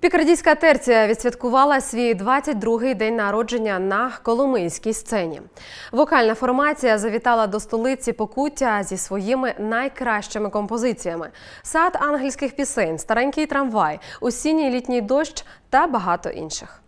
Пікардійська терція відсвяткувала свій 22-й день народження на Коломийській сцені. Вокальна формація завітала до столиці Покуття зі своїми найкращими композиціями: сад ангельських пісень, старенький трамвай, осінній літній дощ та багато інших.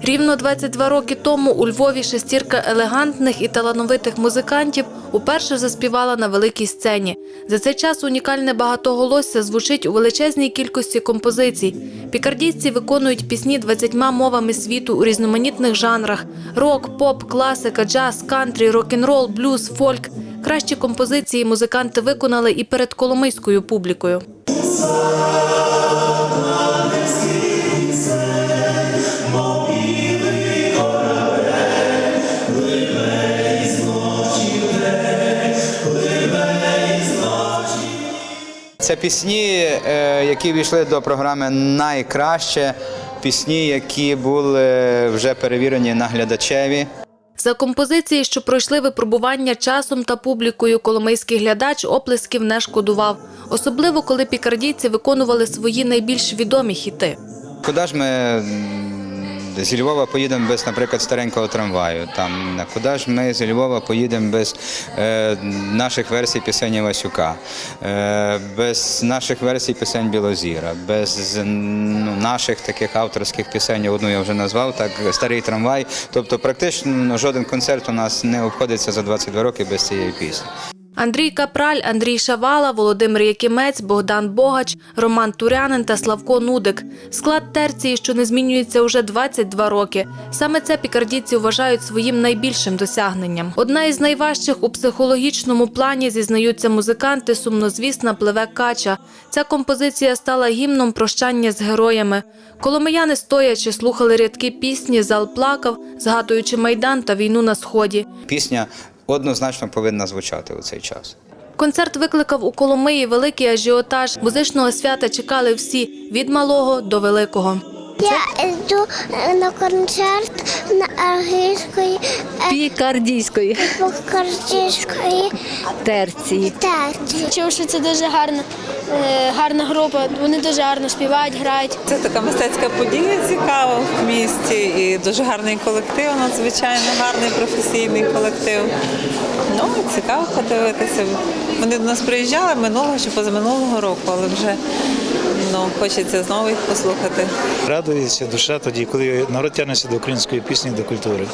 Рівно 22 роки тому у Львові шестірка елегантних і талановитих музикантів уперше заспівала на великій сцені. За цей час унікальне багатоголосся звучить у величезній кількості композицій. Пікардійці виконують пісні 20 мовами світу у різноманітних жанрах: рок, поп, класика, джаз, кантрі, рок-н-рол, блюз, фольк. Кращі композиції музиканти виконали і перед коломийською публікою. Це пісні, е, які війшли до програми найкраще, пісні, які були вже перевірені наглядачеві. За композиції, що пройшли випробування часом та публікою, коломийський глядач оплесків не шкодував. Особливо, коли пікардійці виконували свої найбільш відомі хіти. Куди ж ми з Львова поїдемо без, наприклад, старенького трамваю? Там, куди ж ми з Львова поїдемо без е, наших версій пісень Васюка, е, без наших версій пісень Білозіра, без ну, наших таких авторських пісень, одну я вже назвав, так старий трамвай. Тобто, практично жоден концерт у нас не обходиться за 22 роки без цієї пісні. Андрій Капраль, Андрій Шавала, Володимир Якимець, Богдан Богач, Роман Турянин та Славко Нудик. Склад терції, що не змінюється уже 22 роки. Саме це пікардійці вважають своїм найбільшим досягненням. Одна із найважчих у психологічному плані, зізнаються музиканти, сумнозвісна пливе кача. Ця композиція стала гімном прощання з героями. Коломияни стоячи слухали рядки пісні, зал плакав, згадуючи майдан та війну на сході. Пісня однозначно повинна звучати у цей час. Концерт викликав у Коломиї великий ажіотаж. Музичного свята чекали всі від малого до великого. Я йду е, на концерт на англійської пікардійської покардійської терції. терції. Чув, що це дуже гарна, е, гарна група. Вони дуже гарно співають, грають. Це така мистецька подія цікава в місті і дуже гарний колектив, надзвичайно гарний професійний колектив. Ну, цікаво подивитися. Вони до нас приїжджали минулого чи позаминулого року, але вже ну, хочеться знову їх послухати. Радується душа тоді, коли народ тягнеться до української пісні, до культури.